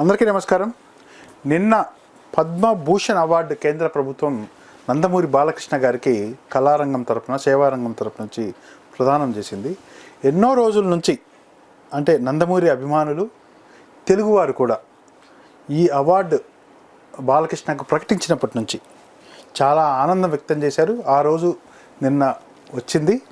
అందరికీ నమస్కారం. నిన్న పద్మభూషణ్ అవార్డు కేంద్ర ప్రభుత్వం నందమూరి బాలకృష్ణ గారికి కళారంగం తరపున సేవారంగం తరపు నుంచి ప్రదానం చేసింది. ఎన్నో రోజుల నుంచి అంటే నందమూరి అభిమానులు తెలుగువారు కూడా ఈ అవార్డు బాలకృష్ణకు ప్రకటించినప్పటి నుంచి చాలా ఆనందం వ్యక్తం చేశారు. ఆ రోజు నిన్న వచ్చింది.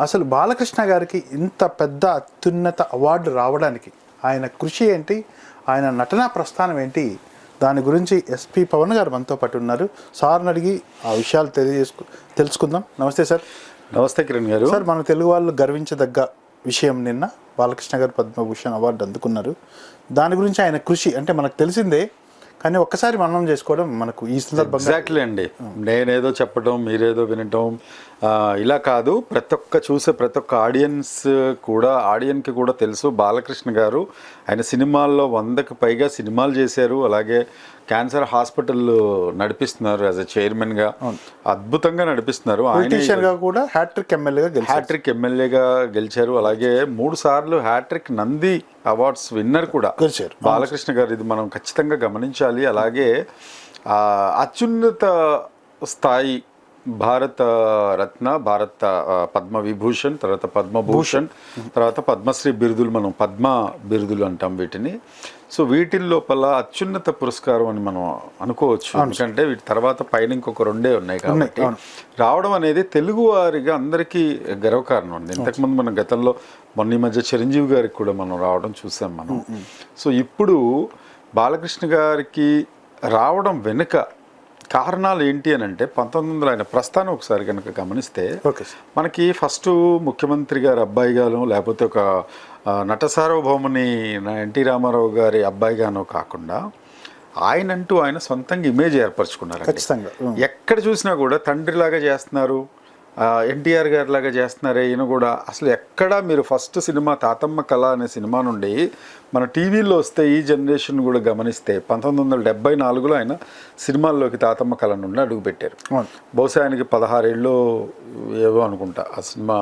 అసలు బాలకృష్ణ గారికి ఇంత పెద్ద అత్యున్నత అవార్డు రావడానికి ఆయన కృషి ఏంటి? ఆయన నటనా ప్రస్థానం ఏంటి? దాని గురించి ఎస్పి పవన్ గారు మనతో పాటు ఉన్నారు. సార్ని అడిగి ఆ విషయాలు తెలియజేసుకు తెలుసుకుందాం. నమస్తే సార్. నమస్తే కిరణ్ గారు. సార్ మన తెలుగు వాళ్ళు గర్వించదగ్గ విషయం నిన్న బాలకృష్ణ గారు పద్మభూషణ్ అవార్డు అందుకున్నారు. దాని గురించి ఆయన కృషి అంటే మనకు తెలిసిందే కానీ ఒక్కసారి మనం చేసుకోవడం మనకు ఈ సందర్భంగా ఎగ్జాక్ట్లీ అండి. నేనేదో చెప్పడం మీరేదో వినటం ఇలా కాదు ప్రతి ఒక్క చూసే ప్రతి ఒక్క ఆడియన్స్ కూడా ఆడియన్కి కూడా తెలుసు బాలకృష్ణ గారు. ఆయన సినిమాల్లో వందకు పైగా సినిమాలు చేశారు. అలాగే క్యాన్సర్ హాస్పిటల్ నడిపిస్తున్నారు యాజ్ ఎ చైర్మన్గా అద్భుతంగా నడిపిస్తున్నారు. ఆయన కూడా హ్యాట్రిక్ ఎమ్మెల్యేగా హ్యాట్రిక్ ఎమ్మెల్యేగా గెలిచారు. అలాగే మూడు సార్లు హ్యాట్రిక్ నంది అవార్డ్స్ విన్నర్ కూడా. గెలిచారు. బాలకృష్ణ గారు ఇది మనం ఖచ్చితంగా గమనించాలి. అలాగే అత్యున్నత స్థాయి భారత రత్న భారత పద్మ విభూషణ్ తర్వాత పద్మభూషణ్ తర్వాత పద్మశ్రీ బిరుదులు మనం పద్మ బిరుదులు అంటాం వీటిని. సో వీటి లోపల అత్యున్నత పురస్కారం అని మనం అనుకోవచ్చు. ఎందుకంటే వీటి తర్వాత పైన ఇంకొక రెండే ఉన్నాయి కాబట్టి రావడం అనేది తెలుగు వారిగా అందరికీ గర్వకారణం అండి. ఇంతకుముందు మనం గతంలో మొన్న ఈ మధ్య చిరంజీవి గారికి కూడా మనం రావడం చూసాం మనం. సో ఇప్పుడు బాలకృష్ణ గారికి రావడం వెనుక కారణాలు ఏంటి అని అంటే పంతొమ్మిది వందల ఆయన ప్రస్థానం ఒకసారి కనుక గమనిస్తే మనకి ఫస్ట్ ముఖ్యమంత్రి గారి అబ్బాయి గాను లేకపోతే ఒక నట సార్వభౌముని ఎన్టీ రామారావు గారి అబ్బాయి గాను కాకుండా ఆయనంటూ ఆయన సొంతంగా ఇమేజ్ ఏర్పరచుకున్నారు ఖచ్చితంగా. ఎక్కడ చూసినా కూడా తండ్రిలాగా చేస్తున్నారు ఎన్టీఆర్ గారి లాగా చేస్తున్నారే ఈయన కూడా. అసలు ఎక్కడ మీరు ఫస్ట్ సినిమా తాతమ్మ కళ అనే సినిమా నుండి మన టీవీలో వస్తే ఈ జనరేషన్ కూడా గమనిస్తే పంతొమ్మిది వందల డెబ్బై నాలుగులో ఆయన సినిమాల్లోకి తాతమ్మ కళ నుండి అడుగుపెట్టారు. బహుశా ఆయనకి పదహారేళ్ళు ఏవో అనుకుంటా ఆ సినిమా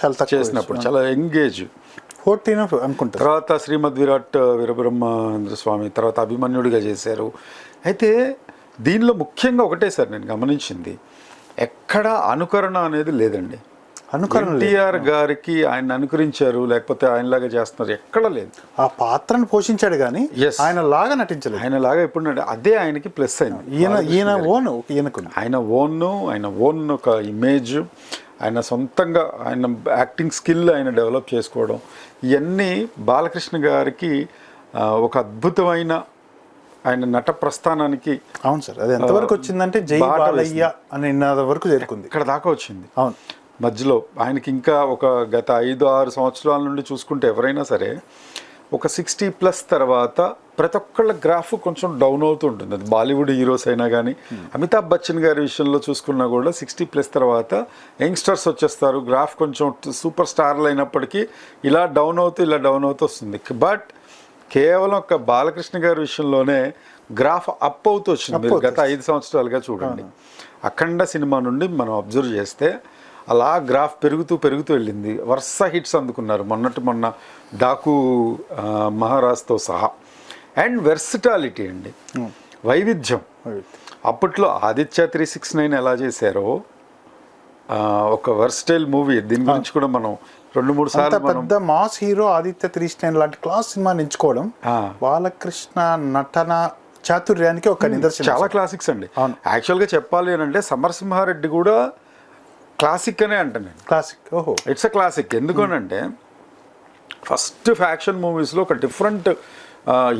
చాలా చేసినప్పుడు చాలా ఎంగేజ్. ఫోర్టీన్ అనుకుంటారు తర్వాత శ్రీమద్ విరాట్ వీరబ్రహ్మేంద్ర స్వామి తర్వాత అభిమన్యుడిగా చేశారు. అయితే దీనిలో ముఖ్యంగా ఒకటే సార్ నేను గమనించింది. ఎక్కడ అనుకరణ అనేది లేదండి. అనుకరణ. ఎన్టీఆర్ గారికి ఆయన అనుకరించారు లేకపోతే ఆయనలాగా చేస్తున్నారు ఎక్కడ లేదు. ఆ పాత్రను పోషించాడు కానీ. ఆయన లాగా నటించలేదు. ఆయన లాగా ఎప్పుడు అదే ఆయనకి ప్లస్ అయింది. ఈయన ఈయన ఓన్ ఈయనకు ఆయన ఓన్ ఆయన ఓన్ ఒక ఇమేజ్ ఆయన సొంతంగా ఆయన యాక్టింగ్ స్కిల్ ఆయన డెవలప్ చేసుకోవడం ఇవన్నీ బాలకృష్ణ గారికి ఒక అద్భుతమైన ఆయన నట ప్రస్థానానికి అవును సార్ అది ఎంతవరకు వచ్చిందంటే జై బాలయ్య అనే నినాద వరకు చేరుకుంది. ఇక్కడ దాకా వచ్చింది. అవును. మధ్యలో ఆయనకి ఇంకా ఒక గత ఐదు ఆరు సంవత్సరాల నుండి చూసుకుంటే ఎవరైనా సరే ఒక సిక్స్టీ ప్లస్ తర్వాత ప్రతి ఒక్కళ్ళ గ్రాఫ్ కొంచెం డౌన్ అవుతూ ఉంటుంది. అది బాలీవుడ్ హీరోస్ అయినా కానీ అమితాబ్ బచ్చన్ గారి విషయంలో చూసుకున్నా కూడా సిక్స్టీ ప్లస్ తర్వాత యంగ్స్టర్స్ వచ్చేస్తారు. గ్రాఫ్ కొంచెం సూపర్ స్టార్లు అయినప్పటికీ ఇలా డౌన్ అవుతూ ఇలా డౌన్ అవుతూ వస్తుంది. బట్ కేవలం ఒక బాలకృష్ణ గారి విషయంలోనే గ్రాఫ్ అప్ అవుతూ వచ్చింది. మీరు గత ఐదు సంవత్సరాలుగా చూడండి. అఖండ సినిమా నుండి మనం అబ్జర్వ్ చేస్తే అలా గ్రాఫ్ పెరుగుతూ పెరుగుతూ వెళ్ళింది. వరుస హిట్స్ అందుకున్నారు. మొన్నటి మొన్న డాకు మహారాజ్తో సహా. అండ్ వెర్సిటాలిటీ అండి. వైవిధ్యం. అప్పట్లో ఆదిత్య త్రీ సిక్స్ నైన్ ఎలా చేశారో ఒక వెర్స్టైల్ మూవీ దీని గురించి కూడా మనం రెండు మూడు సార్లు పెద్ద మాస్ హీరో ఆదిత్య త్రీ స్టైన్ లాంటి క్లాస్ సినిమాని ఎంచుకోవడం. బాలకృష్ణ నటన చాతుర్యానికి ఒక నిదర్శనం చాలా క్లాసిక్స్ అండి. అవును. యాక్చువల్గా చెప్పాలి అని అంటే సమరసింహారెడ్డి కూడా క్లాసిక్ అనే అంటాను నేను. క్లాసిక్ ఓహో. ఇట్స్ అ క్లాసిక్ ఎందుకనంటే ఫస్ట్ ఫ్యాక్షన్ మూవీస్లో ఒక డిఫరెంట్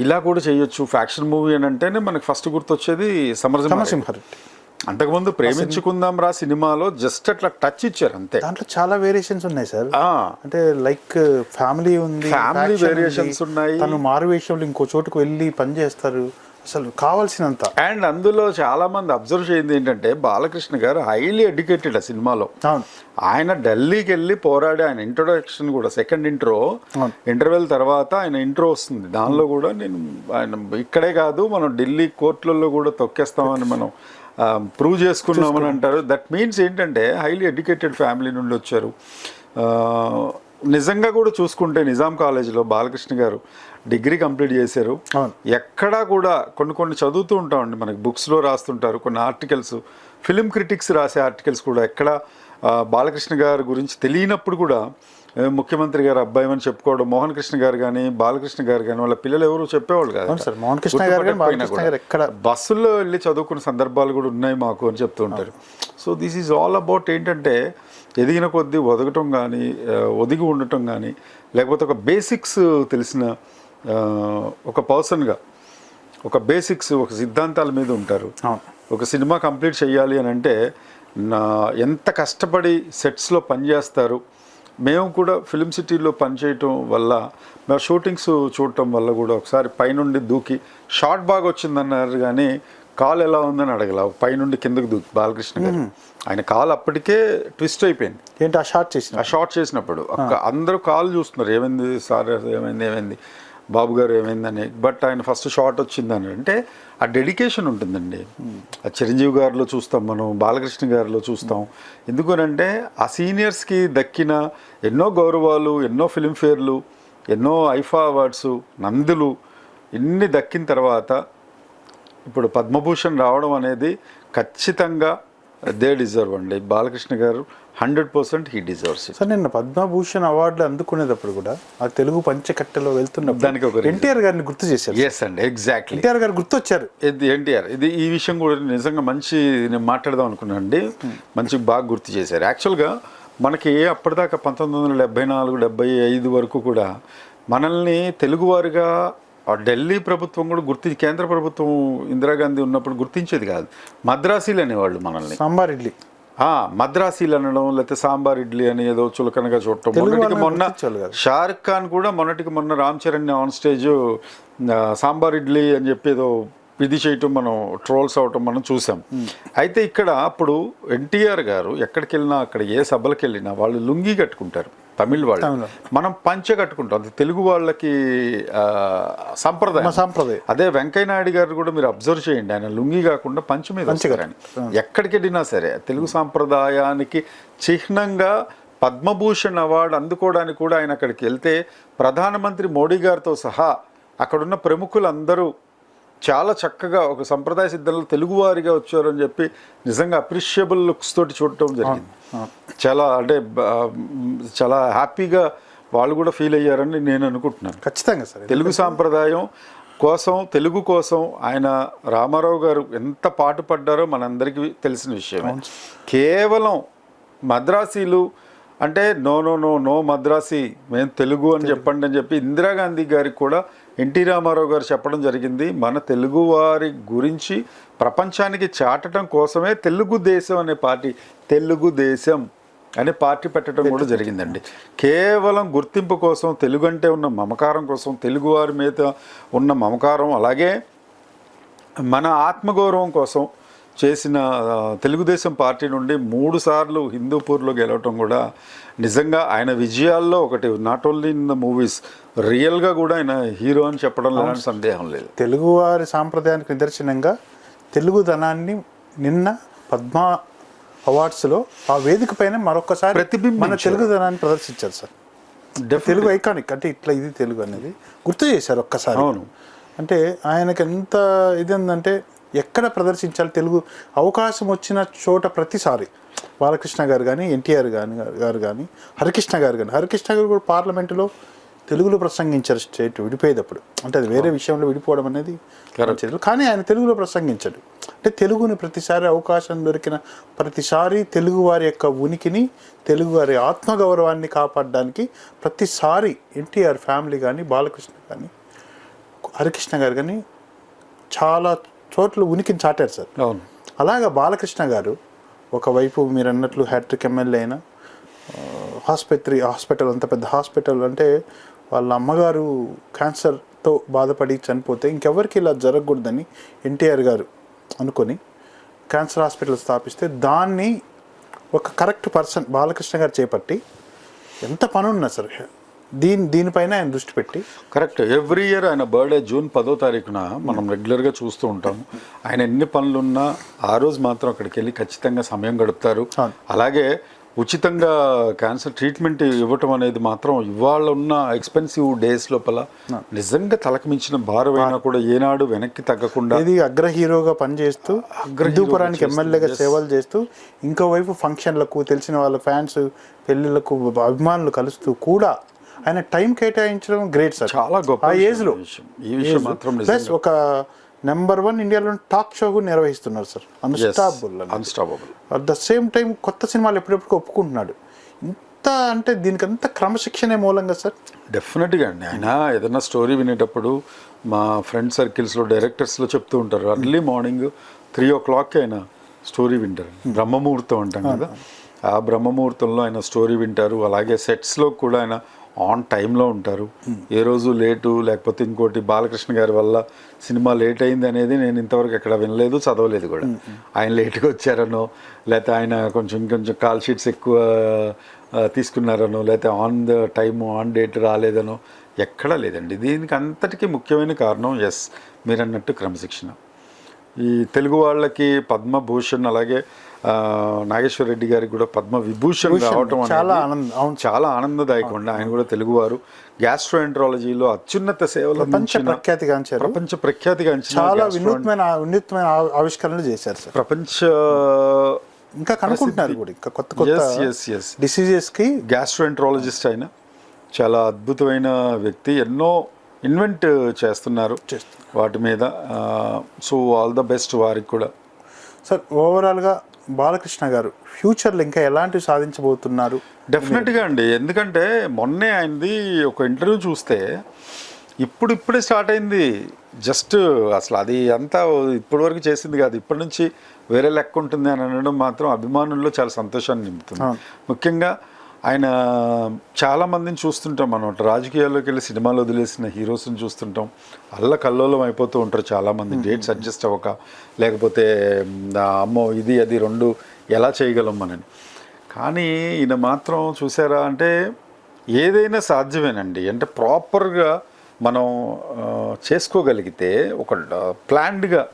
ఇలా కూడా చేయొచ్చు. ఫ్యాక్షన్ మూవీ అని అంటేనే మనకి ఫస్ట్ గుర్తొచ్చేది సమరసింహ నరసింహారెడ్డి అంతకుముందు ప్రేమించుకుందాం రా సినిమాలో జస్ట్ అట్లా టచ్ ఇచ్చారు అంతే. దాంట్లో చాలా వేరియేషన్స్ ఉన్నాయి సార్ అంటే లైక్ ఫ్యామిలీ ఉంది variations ఉంది, ఉన్నాయి. తను మారువేషంలో ఇంకో చోటుకు వెళ్ళి పని చేస్తారు. అసలు కావాల్సినంత. అండ్ అందులో చాలా మంది అబ్జర్వ్ చేయింది ఏంటంటే బాలకృష్ణ గారు హైలీ ఎడ్యుకేటెడ్ ఆ సినిమాలో. ఆయన ఢిల్లీకి వెళ్ళి పోరాడి ఆయన ఇంట్రొడక్షన్ కూడా సెకండ్ ఇంట్రో. ఇంటర్వెల్ తర్వాత ఆయన ఇంట్రో వస్తుంది. దానిలో కూడా నేను ఆయన ఇక్కడే కాదు మనం ఢిల్లీ కోర్టులలో కూడా తొక్కేస్తామని మనం ప్రూవ్ చేసుకున్నామని అంటారు. దట్ మీన్స్ ఏంటంటే హైలీ ఎడ్యుకేటెడ్ ఫ్యామిలీ నుండి వచ్చారు. ఆ, నిజంగా కూడా చూసుకుంటే నిజాం కాలేజీలో బాలకృష్ణ గారు డిగ్రీ కంప్లీట్ చేశారు. ఎక్కడా కూడా కొన్ని కొన్ని చదువుతూ ఉంటామండి. మనకి బుక్స్లో రాస్తుంటారు. కొన్ని ఆర్టికల్స్ ఫిలిం క్రిటిక్స్ రాసే ఆర్టికల్స్ కూడా ఎక్కడ ఆ, బాలకృష్ణ గారి గురించి తెలియనప్పుడు కూడా ముఖ్యమంత్రి గారు అబ్బాయి అని చెప్పుకోవడం మోహన్ కృష్ణ గారు కానీ బాలకృష్ణ గారు కానీ వాళ్ళ పిల్లలు ఎవరు చెప్పేవాళ్ళు కాదు సార్, మోహన్ కృష్ణ గారు ఎక్కడ- బస్సుల్లో వెళ్ళి చదువుకున్న సందర్భాలు కూడా ఉన్నాయి మాకు అని చెప్తూ ఉంటారు so this is all about ఏంటంటే ఎదిగిన కొద్దీ ఒదగటం కానీ ఒదిగి ఉండటం కానీ లేకపోతే ఒక బేసిక్స్ తెలిసిన ఒక పర్సన్గా ఒక బేసిక్స్ ఒక సిద్ధాంతాల మీద ఉంటారు. ఒక సినిమా కంప్లీట్ చేయాలి అని అంటే నా ఎంత కష్టపడి సెట్స్లో పనిచేస్తారు మేము కూడా ఫిలిం సిటీలో పనిచేయటం వల్ల మేము షూటింగ్స్ చూడటం వల్ల కూడా ఒకసారి పైనుండి దూకి షార్ట్ బాగా వచ్చిందన్నారు కానీ కాల్ ఎలా ఉందని అడగల. పైనుండి కిందకి దూకి బాలకృష్ణ గారు. ఆయన కాల్ అప్పటికే ట్విస్ట్ అయిపోయింది. ఏంటి ఆ షార్ట్ చేసిన ఆ షార్ట్ చేసినప్పుడు. అందరూ కాల్ చూస్తున్నారు. ఏమైంది సార్? ఏమైంది? ఏమైంది? బాబు గారు ఏమైందని బట్ ఆయన ఫస్ట్ షార్ట్ వచ్చిందని. అంటే ఆ డెడికేషన్ ఉంటుందండి. ఆ చిరంజీవి గారిలో చూస్తాం మనం బాలకృష్ణ గారిలో చూస్తాం. ఎందుకనంటే ఆ సీనియర్స్కి దక్కిన ఎన్నో గౌరవాలు ఎన్నో ఫిలింఫేర్లు ఎన్నో ఐఫా అవార్డ్స్ నందులు ఇన్ని దక్కిన తర్వాత ఇప్పుడు పద్మభూషణ్ రావడం అనేది ఖచ్చితంగా దే డిజర్వ్ అండి Balakrishna garu hundred percent he deserves sir నిన్న పద్మభూషణ్ అవార్డులు అందుకునేటప్పుడు కూడా ఆ తెలుగు పంచకట్టెలో వెళ్తున్నప్పుడు దానికి ఒక. ఎన్టీఆర్ గారిని గుర్తు చేశారు. ఎస్ అండి ఎగ్జాక్ట్లీ ఎన్టీఆర్ గారు గుర్తొచ్చారు. ఇది ఎన్టీఆర్ ఇది ఈ విషయం కూడా నిజంగా మంచి నేను మాట్లాడదాం అనుకున్నాను అండి మంచి బాగా గుర్తు చేశారు. యాక్చువల్గా మనకి అప్పటిదాకా పంతొమ్మిది వందల డెబ్బై నాలుగు డెబ్బై ఐదు వరకు కూడా మనల్ని తెలుగువారుగా ఢిల్లీ ప్రభుత్వం కూడా గుర్తి కేంద్ర ప్రభుత్వం ఇందిరాగాంధీ ఉన్నప్పుడు గుర్తించేది కాదు. మద్రాసీలు అనేవాళ్ళు మనల్ని. సాంబార్ ఇడ్లీ. ఆ, మద్రాసీలు అనడం లేకపోతే సాంబార్ ఇడ్లీ అని ఏదో చులకనగా చూడటం. మొన్నటికి మొన్న. షారుఖ్ ఖాన్ కూడా మొన్నటికి మొన్న రామ్ చరణ్ ఆన్ స్టేజ్ ఆ, సాంబార్ ఇడ్లీ అని చెప్పి ఏదో ఇది చేయటం మనం ట్రోల్స్ అవటం మనం చూసాం. అయితే ఇక్కడ అప్పుడు ఎన్టీఆర్ గారు ఎక్కడికి వెళ్ళినా అక్కడ ఏ సభలకు వెళ్ళినా వాళ్ళు లుంగి కట్టుకుంటారు. తమిళ్. వాళ్ళు. మనం పంచె కట్టుకుంటాం. అది తెలుగు వాళ్ళకి సంప్రదాయం. సాంప్రదాయం. అదే వెంకయ్య నాయుడు గారు కూడా మీరు అబ్జర్వ్ చేయండి. ఆయన లుంగి కాకుండా పంచ మీద పంచె వస్తారని. ఎక్కడికి వెళ్ళినా సరే తెలుగు సాంప్రదాయానికి చిహ్నంగా పద్మభూషణ్ అవార్డు అందుకోవడానికి కూడా ఆయన అక్కడికి వెళ్తే ప్రధానమంత్రి మోడీ గారితో సహా అక్కడున్న ప్రముఖులందరూ చాలా చక్కగా ఒక సంప్రదాయ సిద్ధంలో తెలుగువారిగా వచ్చారని చెప్పి నిజంగా అప్రిషియబుల్ లుక్స్ తోటి చూడటం జరిగింది. చాలా అంటే చాలా హ్యాపీగా వాళ్ళు కూడా ఫీల్ అయ్యారని నేను అనుకుంటున్నాను. ఖచ్చితంగా సార్. తెలుగు సాంప్రదాయం కోసం తెలుగు కోసం ఆయన రామారావు గారు ఎంత పాటు పడ్డారో మనందరికీ తెలిసిన విషయమే. కేవలం మద్రాసీలు అంటే no no no no Madrasi మేము తెలుగు అని చెప్పండి అని చెప్పి ఇందిరాగాంధీ గారికి కూడా ఎన్టీ రామారావు గారు చెప్పడం జరిగింది మన తెలుగు వారి గురించి ప్రపంచానికి చాటడం కోసమే తెలుగు దేశం అనే పార్టీ తెలుగు దేశం అనే పార్టీ పెట్టడం కూడా జరిగిందండి. కేవలం గుర్తింపు కోసం తెలుగు అంటే ఉన్న మమకారం కోసం తెలుగు వారి మీద ఉన్న మమకారం అలాగే మన ఆత్మగౌరవం కోసం చేసిన తెలుగుదేశం పార్టీ నుండి మూడు సార్లు హిందూపూర్లో గెలవటం కూడా నిజంగా ఆయన విజయాల్లో ఒకటి. Not only in the movies రియల్గా కూడా ఆయన హీరో అని చెప్పడం ఎలాంటి సందేహం లేదు. తెలుగువారి సాంప్రదాయానికి నిదర్శనంగా తెలుగుదనాన్ని నిన్న పద్మ అవార్డ్స్లో ఆ వేదిక పైన మరొకసారి ప్రతిబింబించారు. మన తెలుగుదనాన్ని ప్రదర్శించారు సార్. తెలుగు ఐకానిక్ అంటే ఇట్లా ఇది తెలుగు అనేది గుర్తు చేశారు ఒక్కసారి. అవును. అంటే ఆయనకి ఎంత ఇది ఉందంటే ఎక్కడ ప్రదర్శించాలి తెలుగు అవకాశం వచ్చిన చోట ప్రతిసారి బాలకృష్ణ గారు కానీ ఎన్టీఆర్ గాని గారు కానీ హరికృష్ణ గారు కానీ హరికృష్ణ గారు కూడా పార్లమెంటులో తెలుగులో ప్రసంగించారు స్టేట్ విడిపోయేటప్పుడు. అంటే అది వేరే విషయంలో విడిపోవడం అనేది. కానీ ఆయన తెలుగులో ప్రసంగించాడు. అంటే తెలుగుని ప్రతిసారి అవకాశం దొరికిన ప్రతిసారి తెలుగు వారి యొక్క ఉనికిని తెలుగు వారి ఆత్మగౌరవాన్ని కాపాడడానికి ప్రతిసారి ఎన్టీఆర్ ఫ్యామిలీ కానీ బాలకృష్ణ కానీ హరికృష్ణ గారు కానీ చాలా చోట్ల ఉనికిని చాటారు సార్. అవును. అలాగా బాలకృష్ణ గారు ఒకవైపు మీరు అన్నట్లు హ్యాట్రిక్ ఎమ్మెల్యే అయినా ఆసుపత్రి హాస్పిటల్ అంత పెద్ద హాస్పిటల్ అంటే వాళ్ళ అమ్మగారు క్యాన్సర్తో బాధపడి చనిపోతే ఇంకెవరికి ఇలా జరగకూడదని ఎన్టీఆర్ గారు అనుకొని క్యాన్సర్ హాస్పిటల్ స్థాపిస్తే దాన్ని ఒక కరెక్ట్ పర్సన్ బాలకృష్ణ గారు చేపట్టి ఎంత పని ఉన్నా సార్. దీని దీనిపైన ఆయన దృష్టి పెట్టి. కరెక్ట్. ఎవ్రీ ఇయర్ ఆయన బర్త్డే జూన్ పదో తారీఖున మనం రెగ్యులర్గా చూస్తూ ఉంటాము ఆయన ఎన్ని పనులున్నా ఆ రోజు మాత్రం అక్కడికి వెళ్ళి ఖచ్చితంగా సమయం గడుపుతారు. అలాగే ఉచితంగా క్యాన్సర్ ట్రీట్మెంట్ ఇవ్వటం అనేది మాత్రం ఇవాళ ఉన్న ఎక్స్పెన్సివ్ డేస్ లోపల నిజంగా తలకు మించిన భారం అయినా కూడా ఏనాడు వెనక్కి తగ్గకుండా ఇది అగ్ర హీరోగా పనిచేస్తూ అగ్ర హిందూపురానికి హీరోగా ఎమ్మెల్యేగా సేవలు చేస్తూ ఇంకోవైపు ఫంక్షన్లకు తెలిసిన వాళ్ళ ఫ్యాన్స్ పెళ్ళిళ్ళకు అభిమానులు కలుస్తూ కూడా ఆయన టైం కేటాయించడం గ్రేట్ సార్ చాలా గొప్ప ఆ విషయం ఏజ్లో ఈ విషయం. ఈ విషయం మాత్రం ప్లస్ ఒక నెంబర్ వన్ ఇండియాలో టాక్ షో కూడా నిర్వహిస్తున్నారు sir unstoppable unstoppable at the same time కొత్త సినిమాలు ఎప్పుడెప్పుడు ఒప్పుకుంటున్నాడు. ఇంత అంటే దీనికి అంత క్రమశిక్షణే మూలంగా సార్ డెఫినెట్గా అండి. ఆయన ఏదైనా స్టోరీ వినేటప్పుడు మా ఫ్రెండ్ సర్కిల్స్లో డైరెక్టర్స్లో చెప్తూ ఉంటారు. అర్లీ మార్నింగ్ త్రీ ఓ క్లాక్కి ఆయన స్టోరీ వింటారు. బ్రహ్మముహూర్తం అంటాం కదా. ఆ. బ్రహ్మముహూర్తంలో ఆయన స్టోరీ వింటారు. అలాగే సెట్స్లో కూడా ఆయన ఆన్ టైంలో ఉంటారు. ఏ రోజు లేటు లేకపోతే ఇంకోటి బాలకృష్ణ గారి వల్ల సినిమా లేట్ అయింది అనేది నేను ఇంతవరకు ఎక్కడ వినలేదు చదవలేదు కూడా. ఆయన లేట్గా వచ్చారనో లేకపోతే ఆయన కొంచెం ఇంకొంచెం కాల్ షీట్స్ ఎక్కువ తీసుకున్నారనో లేకపోతే on the time on date రాలేదనో ఎక్కడా లేదండి. దీనికి అంతటికీ ముఖ్యమైన కారణం ఎస్ మీరు అన్నట్టు క్రమశిక్షణ. ఈ తెలుగు వాళ్ళకి పద్మభూషణ్ అలాగే నాగేశ్వర రెడ్డి గారికి కూడా పద్మ విభూషణ్ రావటం చాలా ఆనందం అవును. చాలా ఆనందదాయకం అండి ఆయన కూడా తెలుగువారు. గ్యాస్ట్రోఎంట్రాలజీలో అత్యున్నత సేవలు ప్రపంచ ప్రఖ్యాతిగాంచారు ప్రపంచ ప్రఖ్యాతిగాంచిన చాలా వినూత్నమైన ఆవి- ఆవిష్కరణలు చేశారు సార్. ప్రపంచ ఇంకా కనుక్కుంటున్నారు కూడా ఇంకా కొత్త కొత్త ఎస్ ఎస్ ఎస్ డిసీజెస్కి గ్యాస్ట్రోఎంట్రాలజిస్ట్ ఆయన చాలా అద్భుతమైన వ్యక్తి. ఎన్నో ఇన్వెంట్ చేస్తున్నారు. వాటి మీద. సో ఆల్ ద బెస్ట్ వారికి కూడా. సార్ ఓవరాల్గా బాలకృష్ణ గారు ఫ్యూచర్లో ఇంకా ఎలాంటివి సాధించబోతున్నారు? డెఫినెట్గా అండి. ఎందుకంటే మొన్నే ఆయనది ఒక ఇంటర్వ్యూ చూస్తే ఇప్పుడు ఇప్పుడే స్టార్ట్ అయింది. జస్ట్ అసలు అది అంతా ఇప్పటి వరకు చేసింది కాదు. ఇప్పటి నుంచి వేరే లెక్క ఉంటుంది అని అనడం మాత్రం అభిమానుల్లో చాలా సంతోషాన్ని నింపుతుంది. ముఖ్యంగా ఆయన చాలా మందిని చూస్తుంటాం మనం రాజకీయాల్లోకి వెళ్ళి సినిమాలు వదిలేసిన హీరోస్ని చూస్తుంటాం. అల్ల కల్లోలం అయిపోతూ ఉంటారు చాలామంది డేట్స్ అడ్జస్ట్ అవ్వక లేకపోతే అమ్మో ఇది అది రెండు ఎలా చేయగలం మనని. కానీ ఈయన మాత్రం చూసారా అంటే ఏదైనా సాధ్యమేనండి. అంటే ప్రాపర్గా మనం చేసుకోగలిగితే ఒక ప్లాన్డ్గా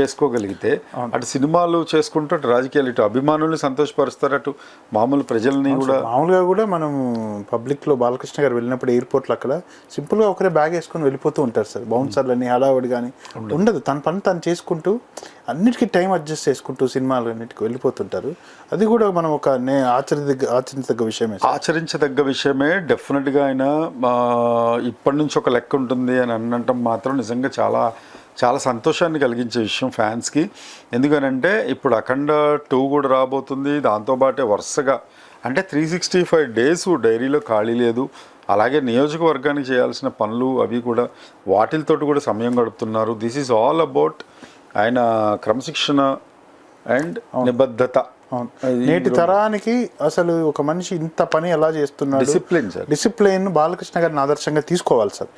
చేసుకోగలిగితే అటు సినిమాలు చేసుకుంటూ అటు రాజకీయాలు ఇటు అభిమానుల్ని సంతోషపరుస్తారు అటు మామూలు ప్రజల్ని కూడా మామూలుగా కూడా మనం పబ్లిక్లో బాలకృష్ణ గారు వెళ్ళినప్పుడు ఎయిర్పోర్ట్లో అక్కడ సింపుల్గా ఒకరే బ్యాగ్ వేసుకొని వెళ్ళిపోతూ ఉంటారు సార్. బౌన్సర్లని హడావుడి కానీ ఉండదు. తన పని తను చేసుకుంటూ అన్నిటికీ టైం అడ్జస్ట్ చేసుకుంటూ సినిమాలు అన్నిటికీ వెళ్ళిపోతుంటారు. అది కూడా మనం ఒక నే ఆచరించదగ్గ ఆచరించదగ్గ విషయమే. ఆచరించదగ్గ విషయమే. డెఫినెట్గా ఆయన ఇప్పటి నుంచి ఒక లెక్క ఉంటుంది అని అనటం మాత్రం నిజంగా చాలా చాలా సంతోషాన్ని కలిగించే విషయం ఫ్యాన్స్కి. ఎందుకనంటే ఇప్పుడు అఖండ టూ కూడా రాబోతుంది. దాంతోపాటే వరుసగా అంటే త్రీ సిక్స్టీ ఫైవ్ డేస్ డైరీలో ఖాళీ లేదు. అలాగే నియోజకవర్గానికి చేయాల్సిన పనులు అవి కూడా వాటిలతోటి కూడా సమయం గడుపుతున్నారు. దిస్ ఈజ్ ఆల్ అబౌట్ ఆయన క్రమశిక్షణ అండ్ నిబద్ధత. నేటి తరానికి అసలు ఒక మనిషి ఇంత పని ఎలా చేస్తున్నాడు? డిసిప్లిన్ సార్ డిసిప్లిన్ బాలకృష్ణ గారిని ఆదర్శంగా తీసుకోవాలి సార్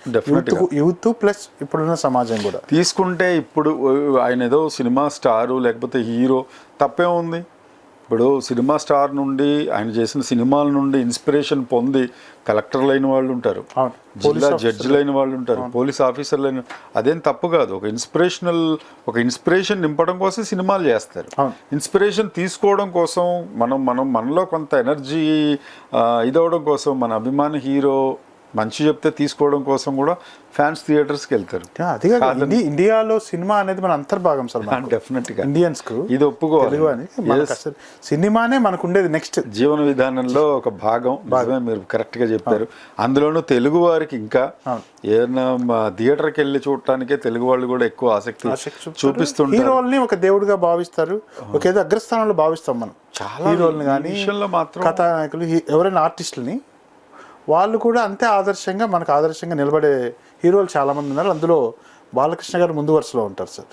యూత్ ప్లస్ ఇప్పుడున్న సమాజం కూడా. తీసుకుంటే ఇప్పుడు ఆయన ఏదో సినిమా స్టారు లేకపోతే హీరో తప్పే ఉంది. ఇప్పుడు సినిమా స్టార్ నుండి ఆయన చేసిన సినిమాల నుండి ఇన్స్పిరేషన్ పొంది కలెక్టర్లు అయిన వాళ్ళు ఉంటారు. జిల్లా జడ్జిలు అయిన వాళ్ళు ఉంటారు. పోలీస్ ఆఫీసర్లు అయిన అదేం తప్పు కాదు. ఒక ఇన్స్పిరేషనల్ ఒక ఇన్స్పిరేషన్ నింపడం కోసం సినిమాలు చేస్తారు. ఇన్స్పిరేషన్ తీసుకోవడం కోసం మనం మనం మనలో కొంత ఎనర్జీ ఇదవడం కోసం మన అభిమాన హీరో మంచి చెప్తే తీసుకోవడం కోసం కూడా ఫ్యాన్స్ థియేటర్స్కి వెళ్తారు. అది ఇండియాలో సినిమా అనేది మన అంతర్భాగం సార్. డెఫినెట్గా ఇండియన్స్కు ఇది ఒప్పుకోవాలి. సినిమానే మనకు ఉండేది నెక్స్ట్ జీవన విధానంలో ఒక భాగం. నిజమే మీరు కరెక్ట్గా చెప్పారు. అందులోనూ తెలుగు వారికి ఇంకా. ఏదైనా థియేటర్కి వెళ్ళి చూడటానికే తెలుగు వాళ్ళు కూడా ఎక్కువ ఆసక్తి చూపిస్తుంటారు. హీరోల్ని ఒక దేవుడిగా భావిస్తారు. ఒక ఏదో అగ్రస్థానంలో భావిస్తాం మనం. చాలా హీరోల్ని కానీ విషయంలో మాత్రం కథానాయకులు ఎవరైనా ఆర్టిస్టులని వాళ్ళు కూడా అంతే ఆదర్శంగా మనకు ఆదర్శంగా నిలబడే హీరోలు చాలా మంది ఉన్నారు. అందులో బాలకృష్ణ గారు ముందు వరుసలో ఉంటారు సార్.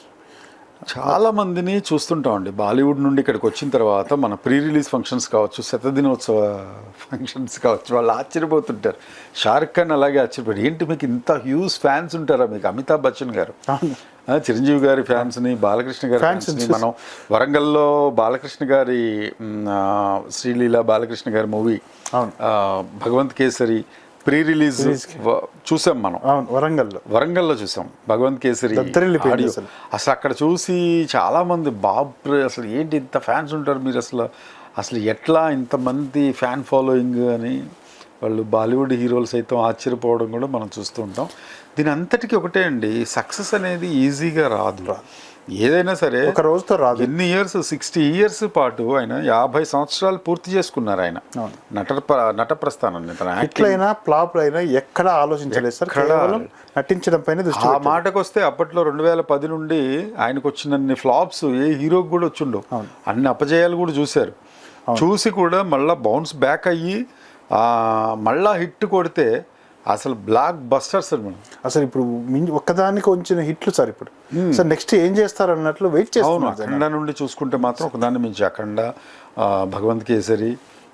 చాలా మందిని చూస్తుంటామండి. బాలీవుడ్ నుండి ఇక్కడికి వచ్చిన తర్వాత మన ప్రీ రిలీజ్ ఫంక్షన్స్ కావచ్చు శతదినోత్సవ ఫంక్షన్స్ కావచ్చు వాళ్ళు ఆశ్చర్యపోతుంటారు. షారుఖ్ ఖాన్ అలాగే ఆశ్చర్యపోయారు. ఏంటి మీకు ఇంత హ్యూజ్ ఫ్యాన్స్ ఉంటారా మీకు? అమితాబ్ బచ్చన్ గారు. చిరంజీవి గారి ఫ్యాన్స్ని బాలకృష్ణ గారి ఫ్యాన్స్ని మనం వరంగల్లో బాలకృష్ణ గారి శ్రీలీల బాలకృష్ణ గారి మూవీ అవును. భగవంత్ కేసరి ప్రీ రిలీజ్ చూసాం మనం అవును వరంగల్లో వరంగల్లో చూసాం భగవంత్ కేసరి. అసలు. అసలు అక్కడ చూసి చాలా మంది బాబు అసలు ఏంటి ఇంత ఫ్యాన్స్ ఉంటారు మీరు అసలు అసలు ఎట్లా ఇంతమంది ఫ్యాన్ ఫాలోయింగ్ అని వాళ్ళు బాలీవుడ్ హీరోలు సైతం ఆశ్చర్యపోవడం కూడా మనం చూస్తూ ఉంటాం దీని అంతటికీ ఒకటే అండి సక్సెస్ అనేది ఈజీగా రాదు ఏదైనా సరే ఒక రోజుతో రాదు ఎన్ని ఇయర్స్ సిక్స్టీ ఇయర్స్ పాటు ఆయన యాభై సంవత్సరాలు పూర్తి చేసుకున్నారు ఆయన. నట నట ప్రస్థానం తన యాక్టింగ్ హిట్లైనా ఫ్లాప్ అయినా ఎక్కడ ఆలోచించలేదు సార్. కేవలం నటించడం పైన ఆ. మాటకు వస్తే అప్పట్లో రెండు వేల పది నుండి ఆయనకు వచ్చినన్ని ఫ్లాప్స్ ఏ హీరోకి కూడా వచ్చిండవు అవును. అన్ని అపజయాలు కూడా చూశారు చూసి కూడా మళ్ళా బౌన్స్ బ్యాక్ అయ్యి మళ్ళా హిట్ కొడితే అసలు బ్లాక్ బస్టర్స్ మనం అసలు ఇప్పుడు ఒక్కదానికి వచ్చిన హిట్లు సార్ ఇప్పుడు. సార్ నెక్స్ట్ ఏం చేస్తారు అన్నట్లు వెయిట్ జనాలు. అఖండ నుండి చూసుకుంటే మాత్రం ఒకదాన్ని మించి అఖండ భగవంత్ కేసరి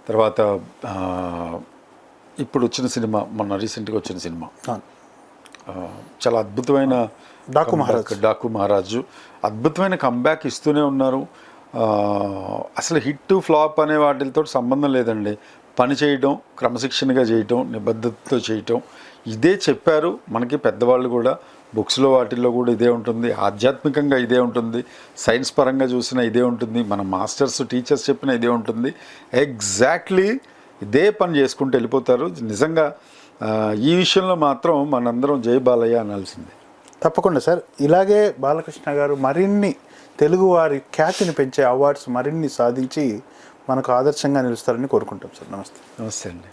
తర్వాత ఇప్పుడు వచ్చిన సినిమా మొన్న రీసెంట్గా వచ్చిన సినిమా. చాలా అద్భుతమైన డాకు. మహారాజ్. డాకు మహారాజు. అద్భుతమైన కంబ్యాక్ ఇస్తూనే ఉన్నారు. అసలు హిట్ ఫ్లాప్ అనే వాటితో సంబంధం లేదండి. పని చేయడం క్రమశిక్షణగా చేయటం నిబద్ధతతో చేయటం ఇదే చెప్పారు మనకి పెద్దవాళ్ళు కూడా. బుక్స్లో వాటిల్లో కూడా ఇదే ఉంటుంది. ఆధ్యాత్మికంగా ఇదే ఉంటుంది. సైన్స్ పరంగా చూసినా ఇదే ఉంటుంది. మన మాస్టర్స్ టీచర్స్ చెప్పిన ఇదే ఉంటుంది. ఎగ్జాక్ట్లీ ఇదే పని చేసుకుంటూ వెళ్ళిపోతారు. నిజంగా ఈ విషయంలో మాత్రం మనందరం జై బాలయ్య అనాల్సిందే. తప్పకుండా సార్. ఇలాగే బాలకృష్ణ గారు మరిన్ని తెలుగువారి ఖ్యాతిని పెంచే అవార్డ్స్ మరిన్ని సాధించి మనకు ఆదర్శంగా నిలుస్తారని కోరుకుంటాం సార్. నమస్తే. నమస్తే అండి.